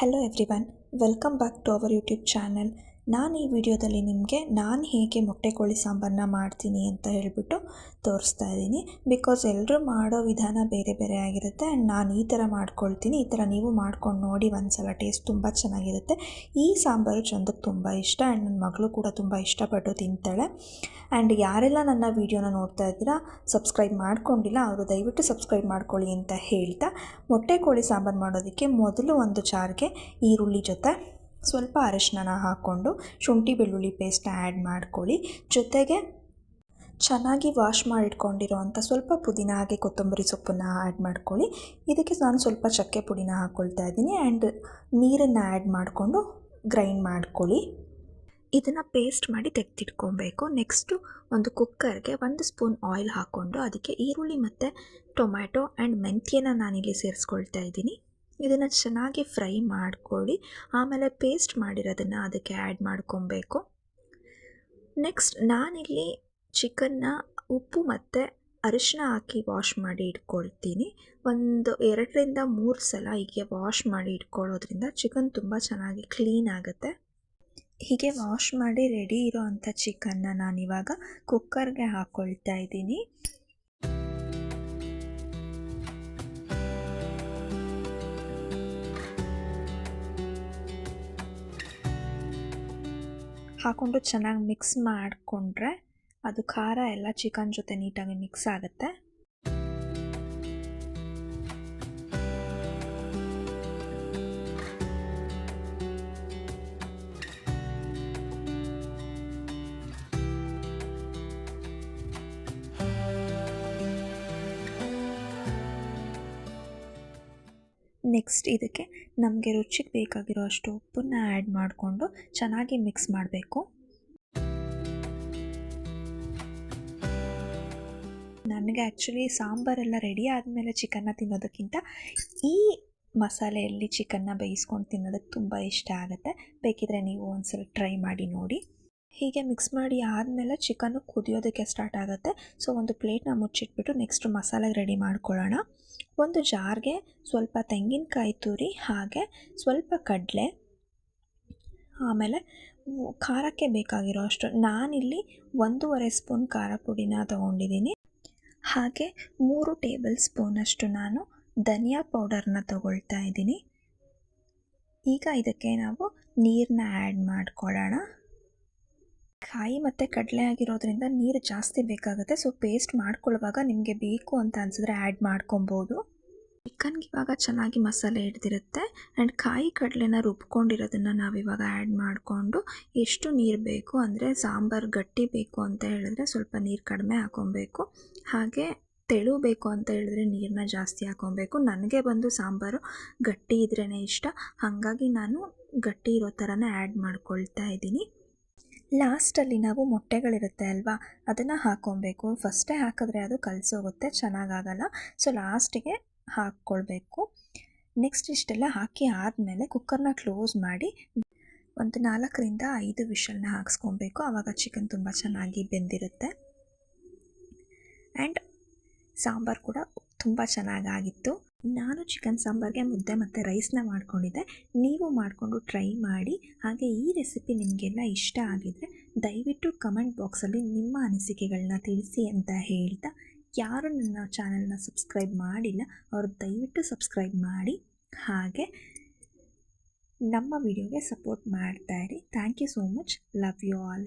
Hello everyone, welcome back to our YouTube channel. ನಾನು ಈ ವಿಡಿಯೋದಲ್ಲಿ ನಿಮಗೆ ನಾನು ಹೇಗೆ ಮೊಟ್ಟೆ ಕೋಳಿ ಸಾಂಬಾರನ್ನ ಮಾಡ್ತೀನಿ ಅಂತ ಹೇಳಿಬಿಟ್ಟು ತೋರಿಸ್ತಾ ಇದ್ದೀನಿ. ಬಿಕಾಸ್ ಎಲ್ಲರೂ ಮಾಡೋ ವಿಧಾನ ಬೇರೆ ಬೇರೆ ಆಗಿರುತ್ತೆ ಆ್ಯಂಡ್ ನಾನು ಈ ಥರ ಮಾಡ್ಕೊಳ್ತೀನಿ, ಈ ಥರ ನೀವು ಮಾಡ್ಕೊಂಡು ನೋಡಿ ಒಂದು ಸಲ ಟೇಸ್ಟ್ ತುಂಬ ಚೆನ್ನಾಗಿರುತ್ತೆ. ಈ ಸಾಂಬಾರು ಚಂದಕ್ಕೆ ತುಂಬ ಇಷ್ಟ ಆ್ಯಂಡ್ ನನ್ನ ಮಗಳು ಕೂಡ ತುಂಬ ಇಷ್ಟಪಟ್ಟು ತಿಂತಾಳೆ. ಆ್ಯಂಡ್ ಯಾರೆಲ್ಲ ನನ್ನ ವಿಡಿಯೋನ ನೋಡ್ತಾ ಇದ್ದೀರಾ ಸಬ್ಸ್ಕ್ರೈಬ್ ಮಾಡ್ಕೊಂಡಿಲ್ಲ, ಅವರು ದಯವಿಟ್ಟು ಸಬ್ಸ್ಕ್ರೈಬ್ ಮಾಡ್ಕೊಳ್ಳಿ ಅಂತ ಹೇಳ್ತಾ ಮೊಟ್ಟೆ ಕೋಳಿ ಸಾಂಬಾರು ಮಾಡೋದಕ್ಕೆ ಮೊದಲು ಒಂದು ಚಾರ್ಗೆ ಈರುಳ್ಳಿ ಜೊತೆ ಸ್ವಲ್ಪ ಅರಶಿನ ಹಾಕ್ಕೊಂಡು ಶುಂಠಿ ಬೆಳ್ಳುಳ್ಳಿ ಪೇಸ್ಟ್ ಆ್ಯಡ್ ಮಾಡ್ಕೊಳ್ಳಿ. ಜೊತೆಗೆ ಚೆನ್ನಾಗಿ ವಾಶ್ ಮಾಡಿಟ್ಕೊಂಡಿರೋ ಅಂಥ ಸ್ವಲ್ಪ ಪುದೀನ ಹಾಗೆ ಕೊತ್ತಂಬರಿ ಸೊಪ್ಪನ್ನು ಆ್ಯಡ್ ಮಾಡ್ಕೊಳ್ಳಿ. ಇದಕ್ಕೆ ನಾನು ಸ್ವಲ್ಪ ಚಕ್ಕೆ ಪುಡಿನ ಹಾಕ್ಕೊಳ್ತಾ ಇದ್ದೀನಿ ಆ್ಯಂಡ್ ನೀರನ್ನು ಆ್ಯಡ್ ಮಾಡಿಕೊಂಡು ಗ್ರೈಂಡ್ ಮಾಡ್ಕೊಳ್ಳಿ. ಇದನ್ನು ಪೇಸ್ಟ್ ಮಾಡಿ ತೆಗೆದಿಟ್ಕೊಬೇಕು. ನೆಕ್ಸ್ಟು ಒಂದು ಕುಕ್ಕರ್ಗೆ ಒಂದು ಸ್ಪೂನ್ ಆಯಿಲ್ ಹಾಕ್ಕೊಂಡು ಅದಕ್ಕೆ ಈರುಳ್ಳಿ ಮತ್ತು ಟೊಮ್ಯಾಟೊ ಆ್ಯಂಡ್ ಮೆಂತ್ಯನ ನಾನಿಲ್ಲಿ ಸೇರಿಸ್ಕೊಳ್ತಾ ಇದ್ದೀನಿ. ಇದನ್ನು ಚೆನ್ನಾಗಿ ಫ್ರೈ ಮಾಡ್ಕೊಳ್ಳಿ. ಆಮೇಲೆ ಪೇಸ್ಟ್ ಮಾಡಿರೋದನ್ನು ಅದಕ್ಕೆ ಆ್ಯಡ್ ಮಾಡ್ಕೊಬೇಕು. ನೆಕ್ಸ್ಟ್ ನಾನಿಲ್ಲಿ ಚಿಕನ್ನ ಉಪ್ಪು ಮತ್ತು ಅರಿಶಿನ ಹಾಕಿ ವಾಶ್ ಮಾಡಿ ಇಟ್ಕೊಳ್ತೀನಿ. ಒಂದು ಎರಡರಿಂದ ಮೂರು ಸಲ ಹೀಗೆ ವಾಶ್ ಮಾಡಿ ಇಟ್ಕೊಳ್ಳೋದ್ರಿಂದ ಚಿಕನ್ ತುಂಬ ಚೆನ್ನಾಗಿ ಕ್ಲೀನ್ ಆಗುತ್ತೆ. ಹೀಗೆ ವಾಶ್ ಮಾಡಿ ರೆಡಿ ಇರೋ ಅಂಥ ಚಿಕನ್ನ ನಾನಿವಾಗ ಕುಕ್ಕರ್ಗೆ ಹಾಕ್ಕೊಳ್ತಾ ಇದ್ದೀನಿ. ಹಾಕ್ಕೊಂಡು ಚೆನ್ನಾಗಿ ಮಿಕ್ಸ್ ಮಾಡಿಕೊಂಡ್ರೆ ಅದು ಖಾರ ಎಲ್ಲ ಚಿಕನ್ ಜೊತೆ ನೀಟಾಗಿ ಮಿಕ್ಸ್ ಆಗುತ್ತೆ. ನೆಕ್ಸ್ಟ್ ಇದಕ್ಕೆ ನಮಗೆ ರುಚಿಗೆ ಬೇಕಾಗಿರೋ ಅಷ್ಟು ಉಪ್ಪನ್ನ ಆ್ಯಡ್ ಮಾಡಿಕೊಂಡು ಚೆನ್ನಾಗಿ ಮಿಕ್ಸ್ ಮಾಡಬೇಕು. ನನಗೆ ಆ್ಯಕ್ಚುಲಿ ಸಾಂಬಾರೆಲ್ಲ ರೆಡಿ ಆದಮೇಲೆ ಚಿಕನ್ನ ತಿನ್ನೋದಕ್ಕಿಂತ ಈ ಮಸಾಲೆಯಲ್ಲಿ ಚಿಕನ್ನ ಬೇಯಿಸ್ಕೊಂಡು ತಿನ್ನೋದಕ್ಕೆ ತುಂಬ ಇಷ್ಟ ಆಗುತ್ತೆ. ಬೇಕಿದ್ರೆ ನೀವು ಒಂದ್ಸಲ ಟ್ರೈ ಮಾಡಿ ನೋಡಿ. ಹೀಗೆ ಮಿಕ್ಸ್ ಮಾಡಿ ಆದಮೇಲೆ ಚಿಕನ್ನು ಕುದಿಯೋದಕ್ಕೆ ಸ್ಟಾರ್ಟ್ ಆಗುತ್ತೆ. ಸೊ ಒಂದು ಪ್ಲೇಟ್ನ ಮುಚ್ಚಿಟ್ಬಿಟ್ಟು ನೆಕ್ಸ್ಟ್ ಮಸಾಲೆಗೆ ರೆಡಿ ಮಾಡ್ಕೊಳ್ಳೋಣ. ಒಂದು ಜಾರ್ಗೆ ಸ್ವಲ್ಪ ತೆಂಗಿನಕಾಯಿ ತುರಿ, ಹಾಗೆ ಸ್ವಲ್ಪ ಕಡಲೆ, ಆಮೇಲೆ ಖಾರಕ್ಕೆ ಬೇಕಾಗಿರೋ ಅಷ್ಟು. ನಾನಿಲ್ಲಿ ಒಂದೂವರೆ ಸ್ಪೂನ್ ಖಾರ ಪುಡಿನ ತೊಗೊಂಡಿದ್ದೀನಿ. ಹಾಗೆ ಮೂರು ಟೇಬಲ್ ಸ್ಪೂನಷ್ಟು ನಾನು ಧನಿಯಾ ಪೌಡರ್ನ ತಗೊಳ್ತಾ ಇದ್ದೀನಿ. ಈಗ ಇದಕ್ಕೆ ನಾವು ನೀರನ್ನ ಆ್ಯಡ್ ಮಾಡ್ಕೊಳ್ಳೋಣ. ಕಾಯಿ ಮತ್ತು ಕಡಲೆ ಆಗಿರೋದ್ರಿಂದ ನೀರು ಜಾಸ್ತಿ ಬೇಕಾಗುತ್ತೆ. ಸೊ ಪೇಸ್ಟ್ ಮಾಡ್ಕೊಳ್ಳುವಾಗ ನಿಮಗೆ ಬೇಕು ಅಂತ ಅನಿಸಿದ್ರೆ ಆ್ಯಡ್ ಮಾಡ್ಕೊಬೋದು. ಚಿಕನ್ಗೆ ಇವಾಗ ಚೆನ್ನಾಗಿ ಮಸಾಲೆ ಹಿಡ್ದಿರುತ್ತೆ. ಆ್ಯಂಡ್ ಕಾಯಿ ಕಡಲೆನ ರುಬ್ಕೊಂಡಿರೋದನ್ನು ನಾವಿವಾಗ ಆ್ಯಡ್ ಮಾಡಿಕೊಂಡು ಎಷ್ಟು ನೀರು ಬೇಕು ಅಂದರೆ ಸಾಂಬಾರು ಗಟ್ಟಿ ಬೇಕು ಅಂತ ಹೇಳಿದ್ರೆ ಸ್ವಲ್ಪ ನೀರು ಕಡಿಮೆ ಹಾಕೊಬೇಕು. ಹಾಗೆ ತೆಳು ಬೇಕು ಅಂತ ಹೇಳಿದ್ರೆ ನೀರನ್ನ ಜಾಸ್ತಿ ಹಾಕೊಬೇಕು. ನನಗೆ ಬಂದು ಸಾಂಬಾರು ಗಟ್ಟಿ ಇದ್ರೇ ಇಷ್ಟ. ಹಾಗಾಗಿ ನಾನು ಗಟ್ಟಿ ಇರೋ ಥರನೇ ಆ್ಯಡ್ ಮಾಡ್ಕೊಳ್ತಾ ಇದ್ದೀನಿ. ಲಾಸ್ಟಲ್ಲಿ ನಾವು ಮೊಟ್ಟೆಗಳಿರುತ್ತೆ ಅಲ್ವಾ? ಅದನ್ನು ಹಾಕ್ಕೊಬೇಕು ಫಸ್ಟೇ ಹಾಕಿದ್ರೆ ಅದು ಕಲಸೋಗುತ್ತೆ, ಚೆನ್ನಾಗಾಗಲ್ಲ. ಸೊ, ಲಾಸ್ಟಿಗೆ ಹಾಕ್ಕೊಳ್ಬೇಕು. ನೆಕ್ಸ್ಟ್ ಇಷ್ಟೆಲ್ಲ ಹಾಕಿ ಆದಮೇಲೆ ಕುಕ್ಕರ್ನ ಕ್ಲೋಸ್ ಮಾಡಿ ಒಂದು ನಾಲ್ಕರಿಂದ ಐದು ವಿಷಲ್ನ ಹಾಕ್ಸ್ಕೊಬೇಕು ಆವಾಗ ಚಿಕನ್ ತುಂಬ ಚೆನ್ನಾಗಿ ಬೆಂದಿರುತ್ತೆ. ಆ್ಯಂಡ್ ಸಾಂಬಾರು ಕೂಡ ತುಂಬ ಚೆನ್ನಾಗಾಗಿತ್ತು. ನಾನು ಚಿಕನ್ ಸಾಂಬಾರಿಗೆ ಮುದ್ದೆ ಮತ್ತು ರೈಸ್ನ ಮಾಡ್ಕೊಂಡಿದ್ದೆ. ನೀವು ಮಾಡಿಕೊಂಡು ಟ್ರೈ ಮಾಡಿ. ಹಾಗೆ ಈ ರೆಸಿಪಿ ನಿಮಗೆಲ್ಲ ಇಷ್ಟ ಆಗಿದರೆ ದಯವಿಟ್ಟು ಕಮೆಂಟ್ ಬಾಕ್ಸಲ್ಲಿ ನಿಮ್ಮ ಅನಿಸಿಕೆಗಳನ್ನ ತಿಳಿಸಿ ಅಂತ ಹೇಳ್ತಾ. ಯಾರು ನನ್ನ ಚಾನಲ್ನ ಸಬ್ಸ್ಕ್ರೈಬ್ ಮಾಡಿಲ್ಲ, ಅವರು ದಯವಿಟ್ಟು ಸಬ್ಸ್ಕ್ರೈಬ್ ಮಾಡಿ. ಹಾಗೆ ನಮ್ಮ ವಿಡಿಯೋಗೆ support ಮಾಡ್ತಾಯಿರಿ thank you so much love you all